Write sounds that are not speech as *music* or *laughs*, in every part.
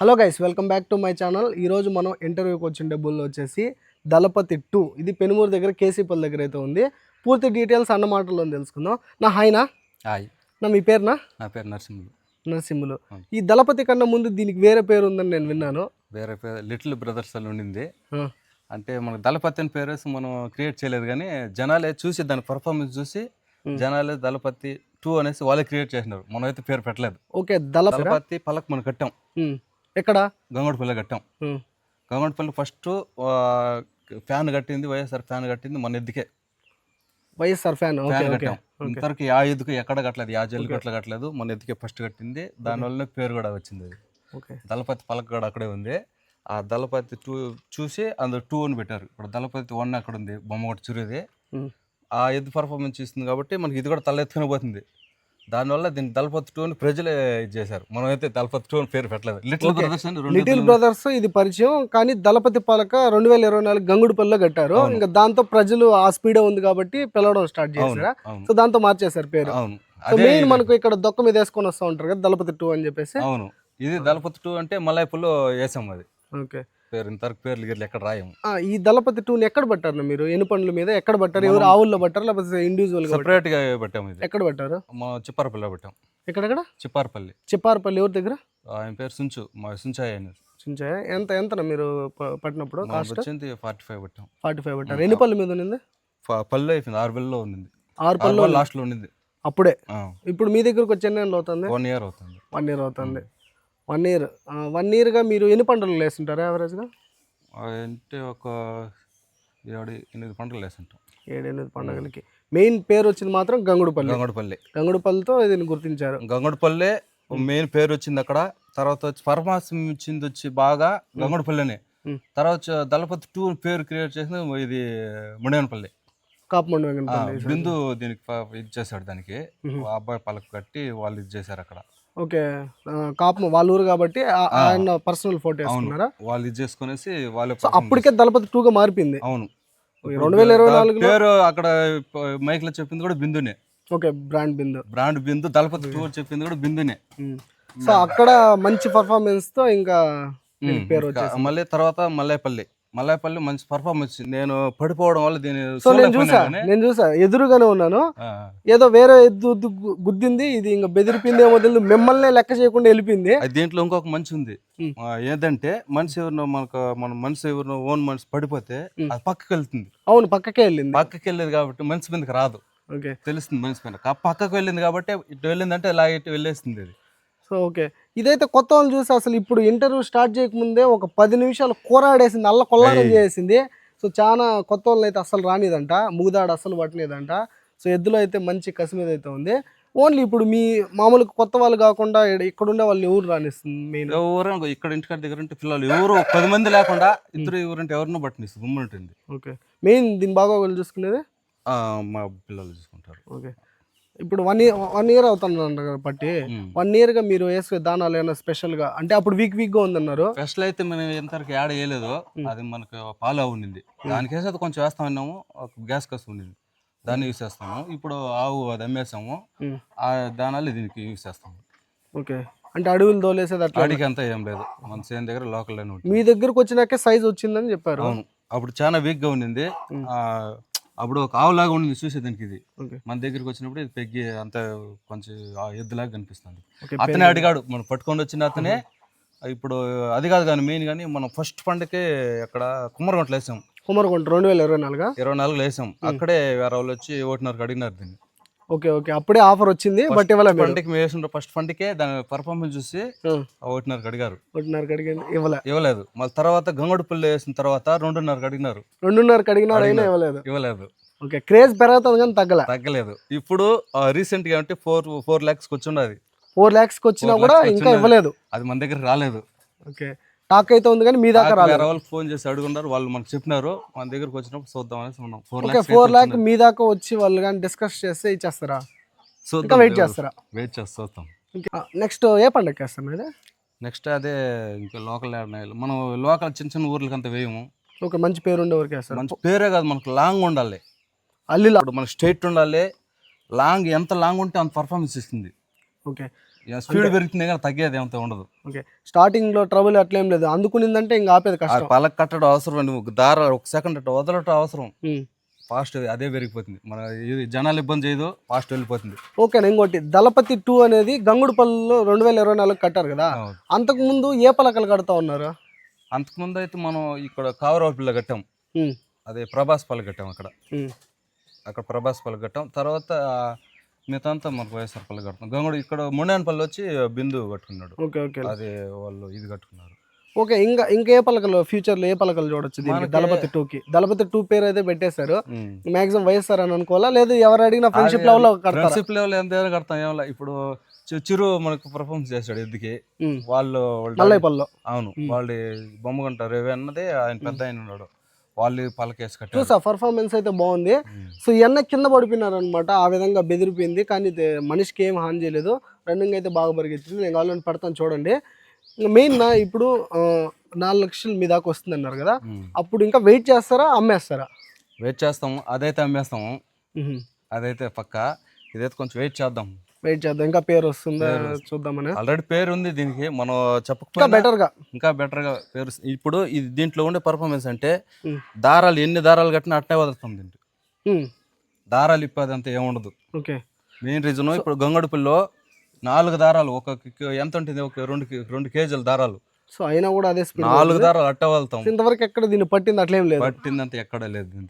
Hello guys welcome back to my channel ఈరోజు మనం ఇంటర్వ్యూకి వచ్చిన డబ్బుల్లో వచ్చేసి దళపతి టూ. ఇది పెనుమూరు దగ్గర కేసీపల్లి దగ్గర అయితే ఉంది. పూర్తి డీటెయిల్స్ అన్న మాటల్లో తెలుసుకుందాం. నా హాయ్నా హాయ్. నా మీ పేరునా నా? పేరు నరసింహులు. నరసింహులు. ఈ దళపతి కన్నా ముందు దీనికి వేరే పేరు ఉందని నేను విన్నాను. వేరే పేరు లిటిల్ బ్రదర్స్ అని ఉండింది. అంటే మనకు దళపతి అని పేరు మనం క్రియేట్ చేయలేదు కానీ జనాలే చూసి దాని పర్ఫార్మెన్స్ చూసి. జనాలే దళపతి టూ అనేసి వాళ్ళే క్రియేట్ చేసినారు. మనం అయితే పేరు పెట్టలేదు. ఓకే దళపతి పలక్ మనం కట్టాం. ఎక్కడ? గంగోడపల్లి కట్టాం. గంగోడపల్లి ఫస్ట్ ఫ్యాన్ కట్టింది వైఎస్ఆర్ ఫ్యాన్ కట్టింది మన ఎద్దుకే. వైఎస్ఆర్ ఫ్యాన్ ఫ్యాన్ కట్టాం. ఇంతవరకు యా ఎద్దుకు ఎక్కడ కట్టలేదు యా జల్లు కట్టలు కట్టలేదు మన ఎద్దుకే ఫస్ట్ కట్టింది. దానివల్ల పేరు కూడా వచ్చింది అది. ఓకే. దళపతి పలక కూడా అక్కడే ఉంది. ఆ దళపతి టూ చూసి అందులో టూ అని పెట్టారు. ఇప్పుడు దళపతి వన్ అక్కడ ఉంది బొమ్మ ఒకటి చురిది. ఆ ఎద్దు పర్ఫార్మెన్స్ ఇస్తుంది కాబట్టి మనకి ఇది కూడా తల ఎత్తుకుని పోతుంది. దానివల్ల దీన్ని దళపతి టూ అని ప్రజలే చేశారు. మనం అయితే దళపతి టూ అని పేరు పెట్టలేదు. లిటిల్ బ్రదర్స్ అని లిటిల్ బ్రదర్స్ ఇది పరిచయం కానీ దళపతి పాలక రెండు వేల ఇరవై నాలుగు గంగుడుపల్లిలో కట్టారు. ఇంకా దాంతో ప్రజలు ఆ స్పీడే ఉంది కాబట్టి పిలవడం స్టార్ట్ చేశారా? సో దాంతో మార్చేశారు పేరు. మెయిన్ మనకు ఇక్కడ దొక్క మీద వేసుకొని వస్తూ ఉంటారు కదా దళపతి టూ అని చెప్పేసి. అవును. ఇది దళపతి టూ అంటే మలైపుల్లో వేసాం అది. ఓకే. పేరు ఇంతవరకు పేర్లు గిర్లు ఎక్కడ రాయము? ఈ దళపతి టూని ఎక్కడ పట్టారు మీరు? ఎన్ని పండ్ల మీద ఎక్కడ పట్టారు? ఎవరు ఆవుల్లో పట్టారు? లేకపోతే ఇండివిజువల్? సెపరేట్గా పెట్టాము ఇది. ఎక్కడ పట్టారు? మా చిప్పారపల్లిలో పెట్టాం ఎక్కడెక్కడ? చిప్పారపల్లి. చిప్పారపల్లి ఎవరి దగ్గర? ఆయన పేరు సుంచు. మా సుంచాయి చుంచాయ ఎంత ఎంత మీరు పట్టినప్పుడు కాస్ట్? వచ్చింది ఫార్టీ ఫైవ్ పెట్టాం ఫార్టీ ఫైవ్ పట్టారు ఎన్ని పళ్ళు మీద ఫ- పళ్ళు అయిపోయింది. ఆరు పళ్ళలో ఉంది ఆరు పళ్ళు లాస్ట్లో ఉండింది అప్పుడే? ఇప్పుడు మీ దగ్గరకు వచ్చి ఎన్ని అవుతుంది? వన్ ఇయర్ అవుతుంది. వన్ ఇయర్ అవుతుంది. వన్ ఇయర్ వన్ ఇయర్గా మీరు ఎన్ని పంటలు వేస్తుంటారు యావరేజ్గా? అంటే ఒక ఏడు ఎనిమిది పంటలు వేస్తుంటాం ఏడు ఎనిమిది పండుగలకి. మెయిన్ పేరు వచ్చింది మాత్రం గంగుడుపల్లి. గంగడపల్లి. గంగుడుపల్లితో దీన్ని గుర్తించారు. గంగడపల్లి మెయిన్ పేరు వచ్చింది అక్కడ. తర్వాత వచ్చి పరమాసం ఇచ్చింది వచ్చి బాగా గంగడపల్లినే. తర్వాత దళపతి టూ పేరు క్రియేట్ చేసింది ఇది ముడియనపల్లి కాపమండు బిందు దీనికి ఇది చేశాడు దానికి. అబ్బాయి పలక కట్టి వాళ్ళు ఇది చేశారు అక్కడ. ఓకే. కాపం వాళ్ళ ఊరు కాబట్టి ఆయన పర్సనల్ ఫోటో వేసుకున్నారా? వాళ్ళు ఇది చేసుకునేసి వాళ్ళే అప్పటికే దళపతి టూగా మారిపోయింది. అవును. రెండు వేల ఇరవై నాలుగులో పేరు అక్కడ మైక్లో చెప్పింది కూడా బిందునే. Okay brand Bindu. Brand Bindu Dalapathi two చెప్పింది కూడా బిందునే. సో అక్కడ మంచి పర్ఫార్మెన్స్తో ఇంకా పేరు మళ్ళీ తర్వాత మల్లాయపల్లి మల్లాయపల్లి మంచి పర్ఫార్మెన్స్ నేను పడిపోవడం వల్ల దీని సో నేను చూసా నేను చూసా ఎదురుగానే ఉన్నాను. ఏదో వేరే ఎద్దు గుద్దింది ఇది ఇంకా బెదిరిపింది ఏమో తెలియదు. మిమ్మల్ని లెక్క చేయకుండా వెళ్ళిపోయింది. అది దీంట్లో ఇంకొక మంచి ఉంది. ఏంటంటే మనిషి ఎవరినో మనకు మన మనిషి ఎవరినో ఓన్ మనిషి పడిపోతే. అది పక్కకి వెళ్తుంది. అవును పక్కకే వెళ్ళింది. పక్కకి వెళ్ళేది కాబట్టి మనిషి మీదకి రాదు. ఓకే. తెలుస్తుంది మనిషి మీద. పక్కకు వెళ్ళింది కాబట్టి ఇటు వెళ్ళిందంటే ఇలా ఇటు వెళ్ళేస్తుంది అది. So okay. ఇదైతే కొత్త వాళ్ళు చూసి అసలు ఇప్పుడు ఇంటర్వ్యూ స్టార్ట్ చేయకముందే ఒక పది నిమిషాలు కూరాడేసింది అల్ల కొల్లారం. చేసింది. సో చాలా కొత్త వాళ్ళని అయితే అసలు రానిదంట ముగుదాడు అసలు పట్టలేదంట. సో ఎద్దులో అయితే మంచి కసి మీద అయితే ఉంది. ఓన్లీ ఇప్పుడు మీ మామూలుగా కొత్త వాళ్ళు కాకుండా ఇక్కడ ఉండే వాళ్ళు ఎవరు రానిస్తుంది మెయిన్ ఎవరు ఇక్కడ ఇంటికాడ దగ్గర ఉంటే పిల్లలు ఎవరు పది మంది లేకుండా ఇద్దరు ఎవరంటే ఎవరినో పట్టినిస్తుంది ఉంటుంది. ఓకే. మెయిన్ దీని బాగోగులు చూసుకునేది? మా పిల్లలు చూసుకుంటారు. ఓకే. ఇప్పుడు వన్ ఇయర్ వన్ ఇయర్ అవుతుంది కదా పట్టి. వన్ ఇయర్గా మీరు వేసే దానాలు ఏమైనా స్పెషల్గా అంటే అప్పుడు వీక్ వీక్గా ఉందన్నారు. ఫస్ట్ అయితే మనం ఎంతవరకు యాడ్ చేయలేదు. అది మనకు పాలు ఉండింది. దానికి వేసి అది కొంచెం వేస్తా ఉన్నాము ఒక గ్యాస్ కస్ ఉండింది. దాన్ని యూస్ చేస్తాము. ఇప్పుడు ఆవు అది అమ్మేసాము. ఆ దానాలు దీనికి యూస్ చేస్తాము. ఓకే. అంటే అడవులు తోలేసేది అట్లా అడిగి అంతా ఏం లేదు. మన సేన్ దగ్గర లోకల్ మీ దగ్గరకు వచ్చినాకే సైజ్ వచ్చిందని చెప్పారు. అవును. అప్పుడు చాలా వీక్గా ఉండింది. అప్పుడు ఒక ఆవులాగా ఉండింది చూసేదానికి ఇది. మన దగ్గరికి వచ్చినప్పుడు ఇది పెగ్గి అంత కొంచెం ఆ ఎద్దులాగా కనిపిస్తుంది. అతనే అడిగాడు మనం పట్టుకొని వచ్చిన అతనే ఇప్పుడు అది కాదు కానీ మెయిన్ కానీ మనం ఫస్ట్ పండుగకే అక్కడ కుమ్మరగంటలు వేసాం. కుమరగుంట రెండు వేల ఇరవై నాలుగా? ఇరవై నాలుగులో వేసాం. అక్కడే వేరే వాళ్ళు వచ్చి ఒకటిన్నరకు అడిగినారు దీన్ని. Okay okay. అప్పుడే ఆఫర్ వచ్చింది బట్ ఇవ్వలే మీరు. పండుగకి మేము వేసిన ఫస్ట్ పండుగకే దాని పర్ఫార్మెన్స్ చూసి ఒకటిన్నరకు అడిగారు. ఒకటిన్నరకు అడిగింది ఇవ్వలే. ఇవ్వలేదు. మళ్ళీ తర్వాత గంగడుపల్లి వేసిన తర్వాత రెండున్నరకు అడిగినారు. రెండున్నరకు అడిగినారు అయినా ఇవ్వలేదు. ఇవ్వలేదు. ఓకే క్రేజ్ పెరుగుతుంది కానీ తగ్గలే. తగ్గలేదు. ఇప్పుడు రీసెంట్గా అంటే ఫోర్ ఫోర్ ల్యాక్స్ వచ్చి ఉన్నది ఫోర్ ల్యాక్స్కి వచ్చినా కూడా ఇంకా. ఇవ్వలేదు. అది మన దగ్గర రాలేదు. ఓకే. టాక్ అయితే ఉంది కానీ మీ దాకా రాలేదు. ఫోన్ చేసి అడుగున్నారు వాళ్ళు మనకు చెప్పినారు. మన దగ్గరకు వచ్చినప్పుడు చూద్దాం అనేసి ఉన్నాం. ఫోర్ ఓకే ఫోర్ ల్యాక్ మీ దాకా వచ్చి వాళ్ళు కానీ డిస్కస్ చేస్తే ఇచ్చేస్తారా? ఇంకా వెయిట్ చేస్తారా? వెయిట్ చేసి చూద్దాం. నెక్స్ట్ ఏ పండుగ వేస్తాం ఇది నెక్స్ట్ అదే ఇంకా లోకల్ మనం లోకల్ చిన్న చిన్న ఊర్లకి అంత వేయము. ఓకే మంచి పేరు ఉండే ఊరికి వేస్తారు మంచి పేరే కాదు మనకు లాంగ్ ఉండాలి. అల్లిలా. ఇప్పుడు మనకు స్ట్రైట్ ఉండాలి. లాంగ్ ఎంత లాంగ్ ఉంటే అంత పర్ఫార్మెన్స్ ఇస్తుంది. ఓకే. స్పీడ్ పెరుగుతుంది కానీ తగ్గేది ఏమంత ఉండదు. ఓకే. స్టార్టింగ్లో ట్రబుల్ అట్లేం లేదు. అందుకునిందంటే ఇంకా ఆపేది కష్టం. పలక కట్టడం అవసరం అండి. ఒక దార ఒక సెకండ్ అట్లా వదలటం అవసరం. ఫాస్ట్ అదే పెరిగిపోతుంది. మన జనాలు ఇబ్బంది చేయదు ఫాస్ట్ వెళ్ళిపోతుంది. ఓకే ఇంకోటి. దళపతి టూ అనేది గంగుడుపల్లిలో రెండు వేల ఇరవై నాలుగు కట్టారు కదా. అంతకు ముందు ఏ పలకలు కడతా ఉన్నారు? అంతకుముందు అయితే మనం ఇక్కడ కావరాపిల్ల కట్టాం. అదే ప్రభాస్ పల్ల కట్టాం అక్కడ. అక్కడ ప్రభాస్ పల్ల కట్టాం. తర్వాత మిగతా అంతా మనకు వైఎస్ఆర్ పల్ల కడతాం గంగుడు ఇక్కడ ముండానపల్లి వచ్చి బిందు కట్టుకున్నాడు. Okay okay. అదే వాళ్ళు ఇది కట్టుకున్నారు. ఓకే ఇంకా ఇంకా ఏ పలకలు ఫ్యూచర్లో ఏ పలకలు చూడొచ్చు దీనికి? దళపతి టూ కి దళపతి టూ పేరు అయితే పెట్టేశారు. మాక్సిమం వైఎస్ఆర్ అని అనుకోవాలా? లేదు ఎవరు అడిగినా ఫ్రెండ్షిప్ లెవెల్లో ఫ్రెండ్షిప్ లెవెల్ ఎంత ఏదో కడతాం ఏమో ఇప్పుడు చిరు మనకు పర్ఫార్మెన్స్ చేస్తాడు ఎద్దుకి. వాళ్ళు వాళ్ళ మల్లైపల్లిలో. అవును వాళ్ళు బొమ్మ కొంటారు రేవే అన్నదే ఆయన పెద్ద ఆయన ఉన్నాడు. వాళ్ళు పలకేసి కట్టారు. చూసా పర్ఫార్మెన్స్ అయితే బాగుంది. సో ఎన్న కింద పడిపోయినారు అనమాట ఆ విధంగా బెదిరిపోయింది. కానీ మనిషికి ఏం హాని చేయలేదు. రన్నింగ్ అయితే బాగా పరిగెత్తింది. నేను ఆల్రెడీ పెడతాను చూడండి. మెయిన్ నా ఇప్పుడు నాలుగు లక్షలు మీ దాకా వస్తుంది అన్నారు కదా. అప్పుడు ఇంకా వెయిట్ చేస్తారా అమ్మేస్తారా? వెయిట్ చేస్తాము. అదైతే అమ్మేస్తాము. అదైతే పక్క. ఇదైతే కొంచెం వెయిట్ చేద్దాం. వెయిట్ చేద్దాం. ఇంకా పేరు వస్తుందా చూద్దామని. ఆల్రెడీ పేరు ఉంది దీనికి. మనం చెప్పకపోయినా బెటర్గా. ఇంకా బెటర్గా పేరు. ఇప్పుడు ఇది దీంట్లో ఉండే పర్ఫార్మెన్స్ అంటే. దారాలు ఎన్ని దారాలు కట్టినా అట్నే వదులుతాం దీంట్లో దారాలు ఇప్పేది అంత ఏముండదు ఓకే. మెయిన్ రీజన్ ఇప్పుడు గంగడుపుల్లో నాలుగు దారాలు ఒక ఎంత ఉంటుంది ఒక రెండు రెండు కేజీల దారాలు. సో అయినా కూడా అదే నాలుగు దారాలు అట్ట వెళ్తాం ఇంతవరకు ఎక్కడ దీన్ని పట్టింది అట్లేం లేదు. పట్టిందంత ఎక్కడ లేదు దీని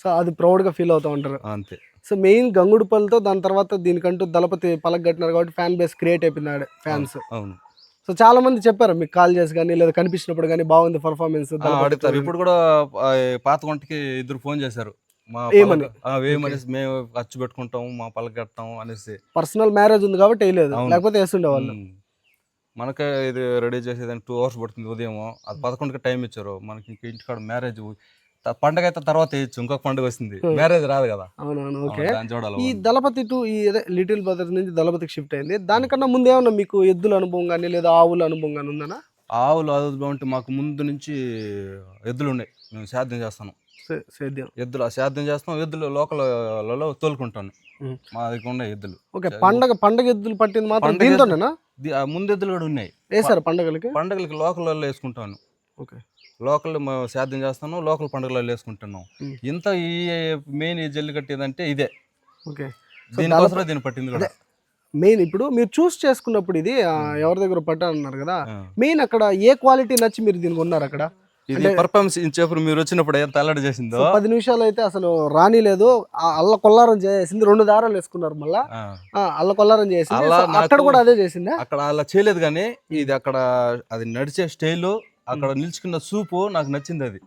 సో అది ప్రౌడ్గా ఫీల్ అవుతా ఉంటారు. అంతే. సో మెయిన్ గంగుడుపల్లితో దాని తర్వాత దీనికంటూ దళపతి పలక కట్టినారు కాబట్టి ఫ్యాన్ బేస్ క్రియేట్ అయిపోయినాడు ఫ్యాన్స్ అవును సో చాలా మంది చెప్పారు మీకు కాల్ చేసి కానీ లేదా కనిపించినప్పుడు కానీ బాగుంది పర్ఫార్మెన్స్ అడుగుతారు ఇప్పుడు కూడా పాత వంటకి ఇద్దరు ఫోన్ చేశారు. మా ఏమని? పలక- ఆ, వేయమనేసి మేము ఖర్చు పెట్టుకుంటాం మా పలక కడతాం అనేసి. పర్సనల్ మ్యారేజ్ ఉంది కాబట్టి వేయలేదు. లేకపోతే వేస్తుండే వాళ్ళు. మనకే ఇది రెడీ చేసేదానికి టూ అవర్స్ పడుతుంది ఉదయం అది పదకొండుకి టైం ఇచ్చారు. మనకి ఇంక ఇంటికాడ మ్యారేజ్ పండగ అయితే తర్వాత వేయచ్చు. ఇంకొక పండుగ వస్తుంది. మ్యారేజ్ రాదు కదా. అవునవును ఓకే. చూడాలి ఈ. దళపతి టు ఈ లిటిల్ బ్రదర్ నుంచి దళపతికి షిఫ్ట్ అయింది. దానికన్నా ముందు ఏమన్నా మీకు ఎద్దుల అనుభవం కానీ లేదా ఆవుల అనుభవం కానీ ఉందనా? ఆవులు అది ఉంటే మాకు ముందు నుంచి ఎద్దులు ఉన్నాయి మేము సేద్యం చేస్తాను. సేద్యం. ఎద్దులు సేద్యం చేస్తాం. ఎద్దులు లోకల్లో తోలుకుంటాను. మా దగ్గర ఉన్నాయి ఎద్దులు. ఓకే పండగ పండగ ఎద్దులు పట్టింది మాత్రం దీంతోనేనా? ముందు ఎద్దులు కూడా ఉన్నాయి. వేసారు పండగలకి? పండుగలకి లోకల్లో వేసుకుంటాను. ఓకే. లోకల్ సేద్యం చేస్తాను లోకల్ పండుగలలో వేసుకుంటున్నాం. ఇంత ఈ మెయిన్ ఈ జల్లి కట్టేదంటే ఇదే. ఓకే. దీనికోసమే దీన్ని పట్టింది కూడా. మెయిన్ ఇప్పుడు మీరు చూస్ చేసుకున్నప్పుడు ఇది ఎవరి దగ్గర పట్టా అన్నారు కదా. మెయిన్ అక్కడ ఏ క్వాలిటీ నచ్చి మీరు దీనికి ఉన్నారు అక్కడ? ఇది పర్ఫార్మెన్స్ ఇచ్చేప్పుడు మీరు వచ్చినప్పుడు ఎంత అల్లడి చేసిందో. పది నిమిషాలు అయితే అసలు రానిలేదు ఆ అల్ల కొల్లారం చేసింది రెండు దారాలు వేసుకున్నారు మళ్ళా. అల్ల కొల్లారం చేసింది. అక్కడ కూడా అదే చేసిందా? అక్కడ అలా చేయలేదు కానీ ఇది అక్కడ అది నడిచే స్టైల్ అక్కడ నిల్చుకున్న సూపు నాకు నచ్చింది అది.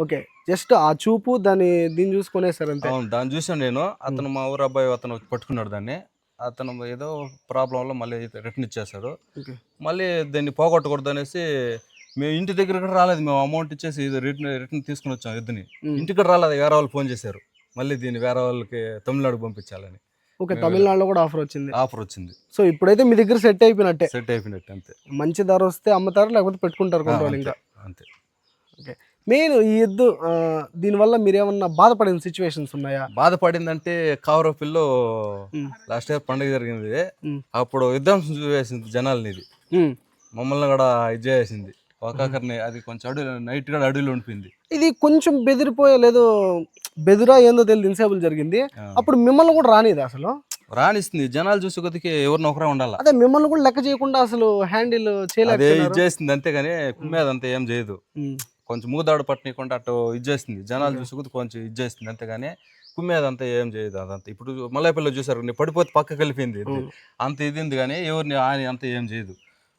ఓకే జస్ట్ ఆ చూపు దాన్ని దీన్ని చూసుకునేసారు అంతే. అవును దాన్ని చూసాను నేను. అతను మా ఊరు అబ్బాయి అతను పట్టుకున్నాడు దాన్ని. అతను ఏదో ప్రాబ్లం వల్ల మళ్ళీ రిటర్న్ ఓకే. మళ్ళీ దాన్ని పోగొట్టకూడదు అనేసి మేము ఇంటి దగ్గర కూడా రాలేదు. మేము అమౌంట్ ఇచ్చేసి ఇది రిటర్న్ రిటర్న్ తీసుకుని వచ్చాం ఉమ్. ఇంటికి రాలేదు వేరే వాళ్ళు ఫోన్ చేశారు. మళ్ళీ దీన్ని వేరే వాళ్ళకి తమిళనాడుకి పంపించాలని. ఓకే తమిళనాడులో కూడా ఆఫర్ వచ్చింది. ఆఫర్ వచ్చింది. సో ఇప్పుడైతే మీ దగ్గర సెట్ అయిపోయినట్టే. సెట్ అయిపోయినట్టు అంతే. మంచి ధర వస్తే అమ్ముతారు లేకపోతే పెట్టుకుంటారు రోజులు ఇంకా? అంతే. ఓకే. మెయిన్ ఈ ఎద్దు దీనివల్ల మీరు ఏమన్నా బాధపడిన సిచ్యువేషన్స్ ఉన్నాయా? బాధపడిందంటే కావరపిల్లో. లాస్ట్ ఇయర్ పండుగ జరిగింది. అప్పుడు యుద్ధం చూసేసింది జనాల్ని ఇది. మమ్మల్ని కూడా ఇది చేసింది. ఒక్కొక్కరిని అది కొంచెం అడుగు నైట్ కూడా అడవిలో ఉండిపోయింది. ఇది కొంచెం బెదిరిపోయే లేదు బెదిరా ఏందో తెలియదు ఇన్సేబుల్ జరిగింది. అప్పుడు మిమ్మల్ని కూడా రానిది అసలు? రాణిస్తుంది జనాలు చూసే కొద్దికి ఎవరిని ఒకరే ఉండాలి. అదే మిమ్మల్ని కూడా లెక్క చేయకుండా అసలు హ్యాండిల్ అదే ఇది చేసింది అంతేగాని కుమ్మేదంతా ఏం చేయదు. కొంచెం మూదాడు పట్టనీయకుండా అటు ఇది చేస్తుంది. జనాలు చూసి కొద్ది కొంచెం ఇది చేస్తుంది అంతేగాని కుమ్మేదంతా ఏం చేయదు అదంతా. ఇప్పుడు మల్లైపల్లి చూసారు నేను పడిపోతే పక్క కలిపింది. అంత ఇది కానీ ఎవరిని ఆయన అంత ఏం చేయదు.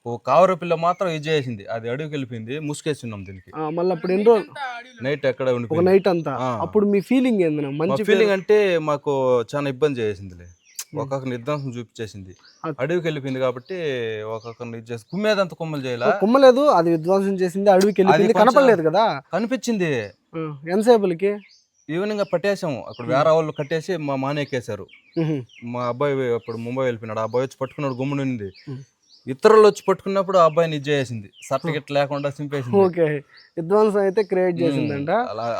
ఓ కావర పిల్ల మాత్రం ఇది చేసింది. అది అడుగుకి వెళ్ళిపోయింది ముసుకేస్తున్నాం దీనికి. మళ్ళీ అప్పుడు ఎన్ని రోజులు? నైట్ ఎక్కడ ఒక నైట్ అంతా. అప్పుడు మీ ఫీలింగ్ ఏంది మంచి ఫీలింగ్ అంటే మాకు చాలా ఇబ్బంది చేసిందిలే. ఒక్కొక్క నిర్దంశం చూపించేసింది. అడవికి వెళ్ళిపోయింది కాబట్టి ఒక్కొక్కరిని ఇది చేసి కుమ్మేదంత కొమ్మలు చేయాల? కుమ్మలేదు అది విధ్వంసం చేసింది అడవికి వెళ్ళిపోయింది కనపడలేదు కదా? కనిపించింది. ఎంతసేపులకి? ఈవినింగ్ పట్టేసాము అక్కడ వేరే వాళ్ళు కట్టేసి మా మానేకేశారు. మా అబ్బాయి అప్పుడు ముంబై వెళ్ళిపోయినాడు. ఆ అబ్బాయి వచ్చి పట్టుకున్నాడు ఉమ్. ఇతరులు వచ్చి పట్టుకున్నప్పుడు ఆ అబ్బాయిని ఇది చేసింది. సర్టిఫికెట్ లేకుండా సింపేసింది ఓకే. విధ్వంసం అయితే క్రియేట్ చేసిందంట.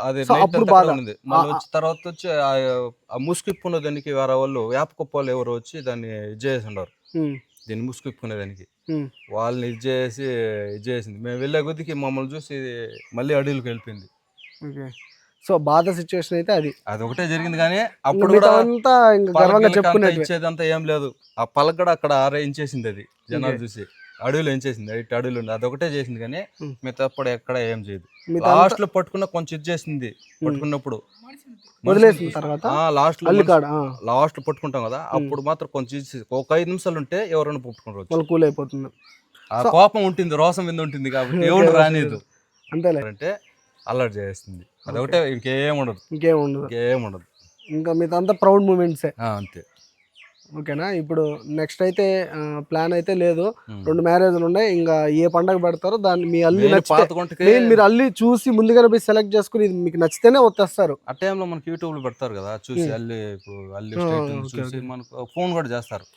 అది అప్పుడు బాధ. ఉంది మళ్ళీ వచ్చి తర్వాత వచ్చి ఆ- ముసుకిప్పున్న దానికి వేరే వాళ్ళు వేప కుప్పలు ఎవరు వచ్చి దాన్ని ఇది చేసి ఉమ్, దీన్ని ముసుగుక్కునేదానికి ఉమ్, వాళ్ళని ఇది చేసి ఇది చేసింది. మేము వెళ్ళే కొద్దికి మమ్మల్ని చూసి మళ్ళీ అడవిలోకి వెళ్ళిపోయింది. ఓకే. సో బాధ సిచ్యువేషన్ అయితే అది. అది ఒకటే జరిగింది కానీ అప్పుడు కూడా అంతా ఇంకా గర్వంగా చెప్పుకునేది. ఇచ్చేదంతా ఏం లేదు. ఆ పలక కూడా అక్కడ ఆరే ఇంచేసింది అది జనాలు చూసి. అడవిలో ఎంచేసింది ఇటు అడవిలో ఉంది. అదొకటే చేసింది కానీ ఉమ్. మిగతా అప్పుడు ఎక్కడ ఏం చేయదు. లాస్ట్లో పట్టుకున్న కొంచెం ఇది చేసింది పట్టుకున్నప్పుడు. వదిలేసిన తర్వాత లాస్ట్లో లాస్ట్లో పట్టుకుంటాం కదా అప్పుడు మాత్రం కొంచెం ఇది- ఒక ఐదు నిమిషాలు ఉంటే ఎవరైనా పట్టుకుంటారు వాళ్ళు కూల్ అయిపోతుంది ఆ కోపం ఉంటుంది రోసం మీద ఉంటుంది కాబట్టి *laughs* ఎవరు రానిదు. అంతేలే. అంటే అలర్ట్ చేస్తుంది. అదొకటే ఇంకేం ఉండదు. ఇంకేం ఉండదు. ఇంకేం ఉండదు. ఇంకా మిగతా అంతా ప్రౌడ్ మూమెంట్సే అంతే. ఓకేనా? ఇప్పుడు నెక్స్ట్ అయితే ప్లాన్ అయితే లేదు. రెండు మ్యారేజ్లు ఉన్నాయి. ఇంకా ఏ పండగ పెడతారో దాన్ని మీ అల్లి నచ్చితే మీరు అల్లి చూసి ముందుగానే పోయి సెలెక్ట్ చేసుకుని ఇది మీకు నచ్చితేనే వచ్చేస్తారు ఆ టైంలో మనకి యూట్యూబ్లో పెడతారు కదా చూసి అల్లి ఇప్పుడు అల్లి చూసి మనకు ఫోన్ కూడా చేస్తారు.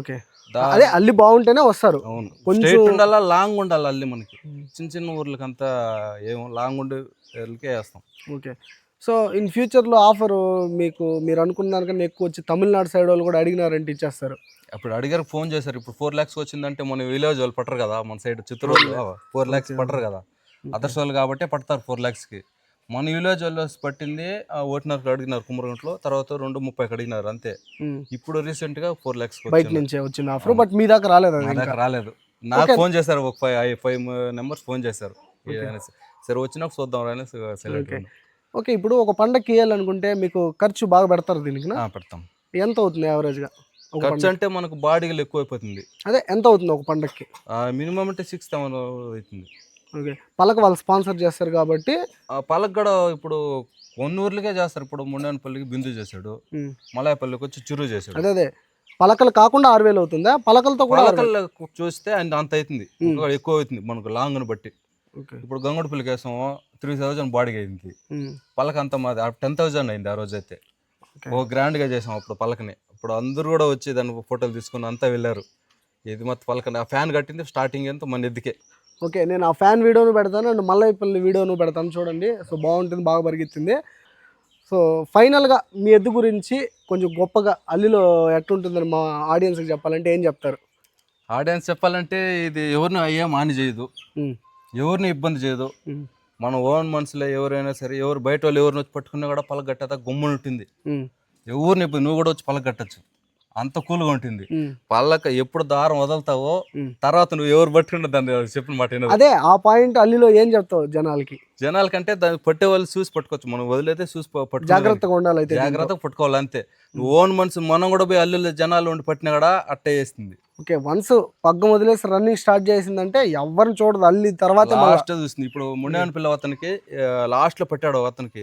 ఓకే. అదే అల్లి బాగుంటేనే వస్తారు. అవును. కొంచెం- ఉండాలా లాంగ్ ఉండాలి అల్లి మనకి. చిన్న చిన్న ఊర్లకి అంతా ఏమో లాంగ్ ఉండే ఊర్లకే వేస్తాం. ఓకే. సో ఇన్ ఫ్యూచర్లో ఆఫర్ మీకు మీరు అనుకున్న దానికన్నా ఎక్కువ వచ్చి తమిళనాడు సైడ్ వాళ్ళు కూడా అడిగినారంటే ఇచ్చేస్తారు. అప్పుడు అడిగారు ఫోన్ చేశారు. ఇప్పుడు ఫోర్ ల్యాక్స్ వచ్చిందంటే మన విలేజ్ వాళ్ళు పట్టరు కదా మన సైడ్ చిత్తూరు ఫోర్ ల్యాక్స్ పట్టరు కదా. అదర్స్ వాళ్ళు కాబట్టి పడతారు ఫోర్కి. మన విలేజ్ వాళ్ళు పట్టింది ఆ, ఒకటిన్నరకు అడిగినారు కుమ్మరగుంట్లో తర్వాత రెండు ముప్పైకి అడిగినారు అంతే. ఇప్పుడు రీసెంట్గా ఫోర్ ల్యాక్స్ బయట నుంచే వచ్చిన ఆఫర్ బట్ మీ దాకా రాలేదు దగ్గర రాలేదు. నాకు ఫోన్ చేశారు ఒక ఫైవ్ ఫైవ్ నెంబర్స్ ఫోన్ చేశారు. సరే వచ్చినాక చూద్దాం రా అనేసి సెలెక్ట్. ఓకే ఇప్పుడు ఒక పండగకి ఇవ్వాలనుకుంటే మీకు ఖర్చు బాగా పెడతారు దీనికి? పెడతాం. ఎంత అవుతుంది యావరేజ్గా ఖర్చు అంటే మనకు బాడీలు ఎక్కువ అయిపోతుంది అదే ఎంత అవుతుంది ఒక పండగకి? మినిమం అంటే సిక్స్ థౌసండ్ అవుతుంది. ఓకే. పలక వాళ్ళు స్పాన్సర్ చేస్తారు కాబట్టి పలక కూడా ఇప్పుడు కొన్ని ఊర్లకే చేస్తారు. ఇప్పుడు ముండేనపల్లికి బిందు చేశాడు. మలాయపల్లికి వచ్చి చిరు చేశాడు. అదే అదే. పలకలు కాకుండా ఆరు వేలు అవుతుందా? పలకలతో కూడా? పలకల్లో చూస్తే అంత అంత అవుతుంది. ఎక్కువ అవుతుంది. మనకు లాంగ్ని బట్టి. ఓకే. ఇప్పుడు గంగుడిపల్లికి వేసాము త్రీ థౌజండ్ బాడీకి అయింది. పలక అంత మాది టెన్ థౌజండ్ అయింది ఆ రోజు అయితే. ఓ గ్రాండ్గా చేసాం అప్పుడు పలకని. ఇప్పుడు అందరూ కూడా వచ్చి దాని ఫోటోలు తీసుకుని అంతా వెళ్ళారు. ఇది మొత్తం పలకని. ఆ ఫ్యాన్ కట్టింది స్టార్టింగ్ ఎంత మన ఎద్దుకే. ఓకే నేను ఆ ఫ్యాన్ వీడియోను పెడతాను అండ్ మల్లైపల్లి వీడియోను పెడతాను చూడండి. సో బాగుంటుంది బాగా పరిగెత్తింది. సో ఫైనల్గా మీ ఎద్దు గురించి కొంచెం గొప్పగా అల్లిలో ఎట్లుంటుందని మా ఆడియన్స్కి చెప్పాలంటే ఏం చెప్తారు? ఆడియన్స్ చెప్పాలంటే ఇది ఎవరిని అయ్యే హాని చేయదు. ఎవరిని ఇబ్బంది చేయదు. మన ఓన్ మనుషులే ఎవరైనా సరే ఎవరు బయట వాళ్ళు ఎవరిని వచ్చి పట్టుకున్నా కూడా ఉంటుంది. ఉమ్, ఎవరిని ఇబ్బంది నువ్వు కూడా వచ్చి పలక కట్టచ్చు అంత కూల్గా ఉంటుంది. పలక ఎప్పుడు దారం వదులుతావో. తర్వాత నువ్వు ఎవరు పట్టుకుంటే దాన్ని చెప్పిన మాట అదే ఆ పాయింట్ అల్లిలో ఏం చెప్తావు జనాలకి? జనాలకంటే దాన్ని పట్టే వాళ్ళు చూసి పట్టుకోవచ్చు. మనం వదిలేతే చూసి ప- పట్టుకోలేం. జాగ్రత్తగా ఉండాలి అయితే జాగ్రత్తగా పట్టుకోవాలి అంతే. నువ్వు ఓన్ మనసు మనం కూడా పోయి అల్లు జనాలు ఉండి పట్టినా కూడా అట్టే చేస్తుంది. ఓకే వన్స్ పగ్గం వదిలేసి రన్నింగ్ స్టార్ట్ చేసిందంటే ఎవరిని చూడదు. అల్లి తర్వాత లాస్ట్ చూస్తుంది. ఇప్పుడు ముండేవని పిల్ల అతనికి లాస్ట్లో పెట్టాడు అతనికి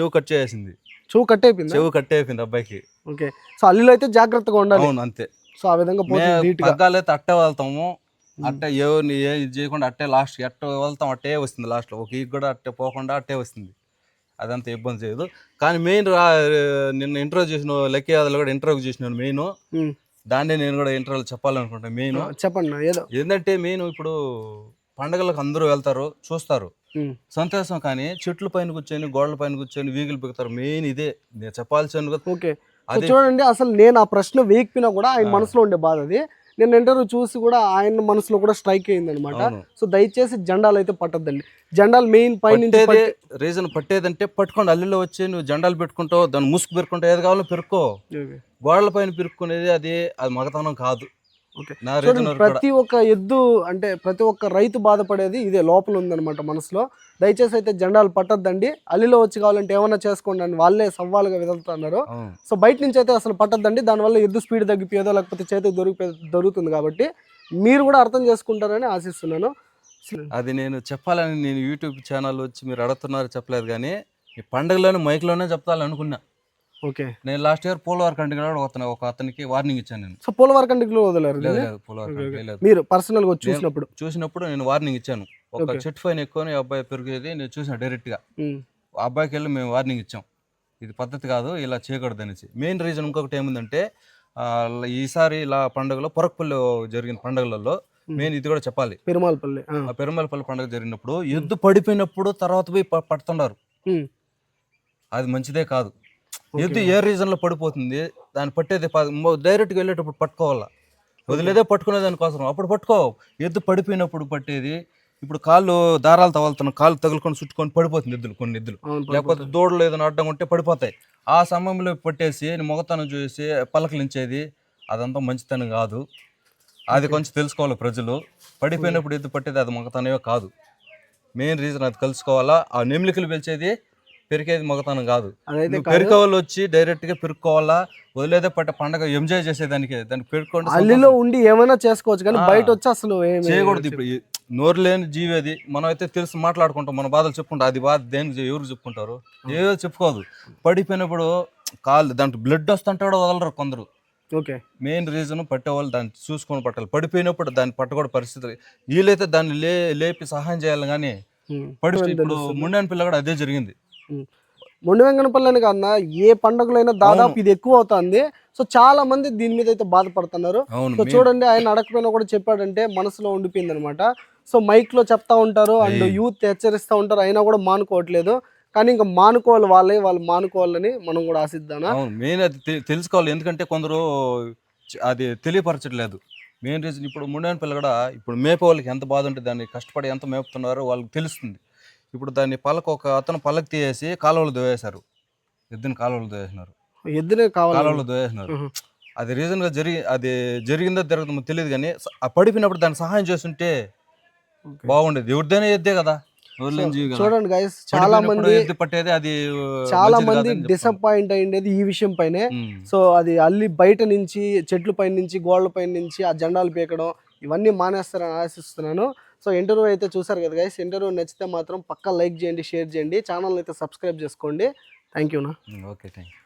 చెవు కట్ చేసింది. చూ కట్టయిపోయింది చెవు కట్టేసింది అబ్బాయికి. ఓకే. సో అల్లిలో అయితే జాగ్రత్తగా ఉండాలి. అవును అంతే. సో ఆ విధంగా పోతుంది నీట్గా. పగ్గాలు అయితే అట్టే వెళ్తాము అట్టే ఎవరిని ఏ ఇది చేయకుండా అట్టే లాస్ట్ ఎట్ట వెళ్తాం అట్టే వస్తుంది లాస్ట్లో. ఒక ఈక్ కూడా అట్టే పోకుండా అట్టే వస్తుంది. అదంతా ఇబ్బంది చేయదు. కానీ మెయిన్ రా నిన్న ఇంటర్వ్యూ చేసిన లక్కీ యాదవ్ కూడా ఇంటర్వ్యూ చేసినాను మెయిన్ దాన్నే నేను కూడా ఇంటర్వ్యూలో చెప్పాలనుకుంటాను మెయిన్ చెప్పండి ఏదో. ఏంటంటే మెయిన్ ఇప్పుడు పండగలకు అందరూ వెళ్తారు చూస్తారు. సంతోషం కానీ చెట్ల పైన కూర్చొని గోడల పైన కూర్చొని వీగులు పెడతారు మెయిన్ ఇదే. నేను చెప్పాల్సిన ఓకే. చూడండి అసలు నేను ఆ ప్రశ్న వేయకపోయినా కూడా ఆయన మనసులో ఉండే బాధ అది. నేను ఇంటర్వ్యూ చూసి కూడా ఆయన మనసులో కూడా స్ట్రైక్ అయింది అనమాట. సో దయచేసి జెండాలు అయితే పట్టద్దండి. జెండాలు మెయిన్ పట్టి- రీజన్ పట్టేదంటే పట్టుకోండి అల్లిలో వచ్చి నువ్వు జెండాలు పెట్టుకుంటావు దాన్ని ముసుగు పెట్టుకుంటావు ఏది కావాలో పెరుక్కో. గోడల పైన పెరుక్కునేది అది అది మగతనం కాదు. చూడండి ప్రతి ఒక్క ఎద్దు అంటే ప్రతి ఒక్క రైతు బాధపడేది ఇదే లోపల ఉందన్నమాట మనసులో. దయచేసి అయితే జెండాలు పట్టద్దండి. అల్లిలో వచ్చి కావాలంటే ఏమన్నా చేసుకోండి అని వాళ్ళే సవాలుగా అవును. సో బయట నుంచి అయితే అసలు పట్టద్దండి. దానివల్ల ఎద్దు స్పీడ్ తగ్గిపోయేదో లేకపోతే చేతికి దొరికి దొరుకుతుంది కాబట్టి మీరు కూడా అర్థం చేసుకుంటారని ఆశిస్తున్నాను. అది నేను చెప్పాలని నేను యూట్యూబ్ ఛానల్ వచ్చి మీరు అడుగుతున్నారు చెప్పలేదు కానీ ఈ పండుగలోనే మైక్లోనే చెప్తాలనుకున్నా. ఓకే. నేను లాస్ట్ ఇయర్ పోలవర్ కంటికి కూడా ఒక ఒక అతనికి వార్నింగ్ ఇచ్చాను నేను. సో పోలవరం కంటిలో వదిలేరు లేదు పోలవర్ కంటికి లేదు. మీరు పర్సనల్గా వచ్చి చూసినప్పుడు? చూసినప్పుడు నేను వార్నింగ్ ఇచ్చాను. ఒక Okay. చెట్టు పైన ఎక్కువ అబ్బాయి పెరిగేది నేను చూసిన డైరెక్ట్గా. ఉమ్, ఆ అబ్బాయికి వెళ్ళి మేము వార్నింగ్ ఇచ్చాం. ఇది పద్ధతి కాదు ఇలా చేయకూడదు అనేసి. మెయిన్ రీజన్ ఇంకొకటి ఏముందంటే ఆ, ఈసారి ఇలా పండుగలో పొరకపల్లి జరిగిన పండుగలలో మెయిన్ ఇది కూడా చెప్పాలి. పెరుమాలపల్లి ఆ, ఆ పెరుమలపల్లి పండుగ జరిగినప్పుడు ఎద్దు పడిపోయినప్పుడు తర్వాత పోయి ప- పడుతున్నారు ఉమ్, అది మంచిదే కాదు. ఎద్దు ఏ రీజన్లో పడిపోతుంది? దాన్ని పట్టేది డైరెక్ట్గా వెళ్ళేటప్పుడు పట్టుకోవాలా? వదిలేదే పట్టుకునే దానికోసం అప్పుడు పట్టుకో. ఎద్దు పడిపోయినప్పుడు పట్టేది. ఇప్పుడు కాళ్ళు దారాలు తవలుతున్నాం కాళ్ళు తగులుకొని చుట్టుకొని పడిపోతుంది ఎద్దులు కొన్ని ఎద్దులు లేకపోతే దూడలు ఏదైనా అడ్డం ఉంటే పడిపోతాయి. ఆ సమయంలో పట్టేసి మొగతనం చూసి పలకలించేది అదంతా మంచితనం కాదు. అది కొంచెం తెలుసుకోవాలి ప్రజలు. పడిపోయినప్పుడు ఎద్దు పట్టేది అది మొగతనమే కాదు. మెయిన్ రీజన్ అది తెలుసుకోవాలా ఆ నెమ్లికలు పెంచేది పెరిగేది మొగతనం కాదు. పెరుకోవాలి వచ్చి డైరెక్ట్గా పెరుక్కోవాలా? వదిలేదే పట్ట పండగ ఎంజాయ్ చేసేదానికి దానికి పెరుక్కోండి అల్లిలో ఉండి ఏమైనా చేసుకోవచ్చు కానీ. బయట వచ్చి అసలు చేయకూడదు ఇప్పుడు. నోరు లేని జీవి అది మనం అయితే తెలిసి మాట్లాడుకుంటాం మన బాధలు చెప్పుకుంటాం. అది బాధ దేనికి ఎవరు చెప్పుకుంటారు? ఏదో చెప్పుకోదు. పడిపోయినప్పుడు కాళ్ళు దాంట్లో బ్లడ్ వస్తుంటే కూడా వదలరు కొందరు. ఓకే. మెయిన్ రీజన్ పట్టేవాళ్ళు దాన్ని చూసుకొని పట్టాలి. పడిపోయినప్పుడు దాన్ని పట్టకూడదు పరిస్థితి వీలైతే దాన్ని లే లేపి సహాయం చేయాలి కానీ ఉమ్. పడి ఇప్పుడు ముండని పిల్ల కూడా అదే జరిగింది. మొండి వెంకనపల్లిని కన్నా ఏ పండుగలైనా దాదాపు ఇది ఎక్కువ అవుతుంది సో చాలా మంది దీని మీద అయితే బాధపడుతున్నారు. సో చూడండి ఆయన అడగకపోయినా కూడా చెప్పాడంటే మనసులో ఉండిపోయింది అనమాట సో మైక్లో చెప్తా ఉంటారు అండ్ యూత్ హెచ్చరిస్తూ ఉంటారు అయినా కూడా మానుకోవట్లేదు. కానీ ఇంకా మానుకోవాలి వాళ్ళే వాళ్ళు మానుకోవాలని మనం కూడా ఆశిద్దానా మెయిన్ అది తెలుసుకోవాలి. ఎందుకంటే కొందరు అది తెలియపరచట్లేదు. మెయిన్ రీజన్ ఇప్పుడు ముండని పిల్ల కూడా ఇప్పుడు మేపే వాళ్ళకి ఎంత బాధ ఉంటుంది దాన్ని కష్టపడి ఎంత మేపుతున్నారో వాళ్ళకి తెలుస్తుంది. ఇప్పుడు దాన్ని పలక ఒక అతను పలక తీసేసి కాలువలు దోయేశారు ఎద్దుని కాలువలు దోయేసినారు ఎద్దునే కాలువలు దోయేసినారు ఉహు. అది రీజన్గా జరిగి అది జరిగిందో జరుగుతుందో తెలియదు కానీ ఆ పడిపోయినప్పుడు దాన్ని సహాయం చేస్తుంటే. బాగుండేది. ఎవరిదైనా ఎద్దే కదా. చూడండి గైస్ చాలా మంది పట్టేది అది చాలా మంది. డిసప్పాయింట్ అయ్యేది ఈ విషయం పైనే. సో అది అల్లి బయట నుంచి చెట్ల పైన నుంచి గోడల పైన నుంచి ఆ జెండాలు పీకడం ఇవన్నీ మానేస్తారని ఆశిస్తున్నాను. సో ఇంటర్వ్యూ అయితే చూసారు కదా గైస్ ఇంటర్వ్యూ నచ్చితే మాత్రం పక్కా లైక్ చేయండి షేర్ చేయండి ఛానల్ అయితే సబ్స్క్రైబ్ చేసుకోండి. థ్యాంక్ యూనా ఓకే థ్యాంక్ యూ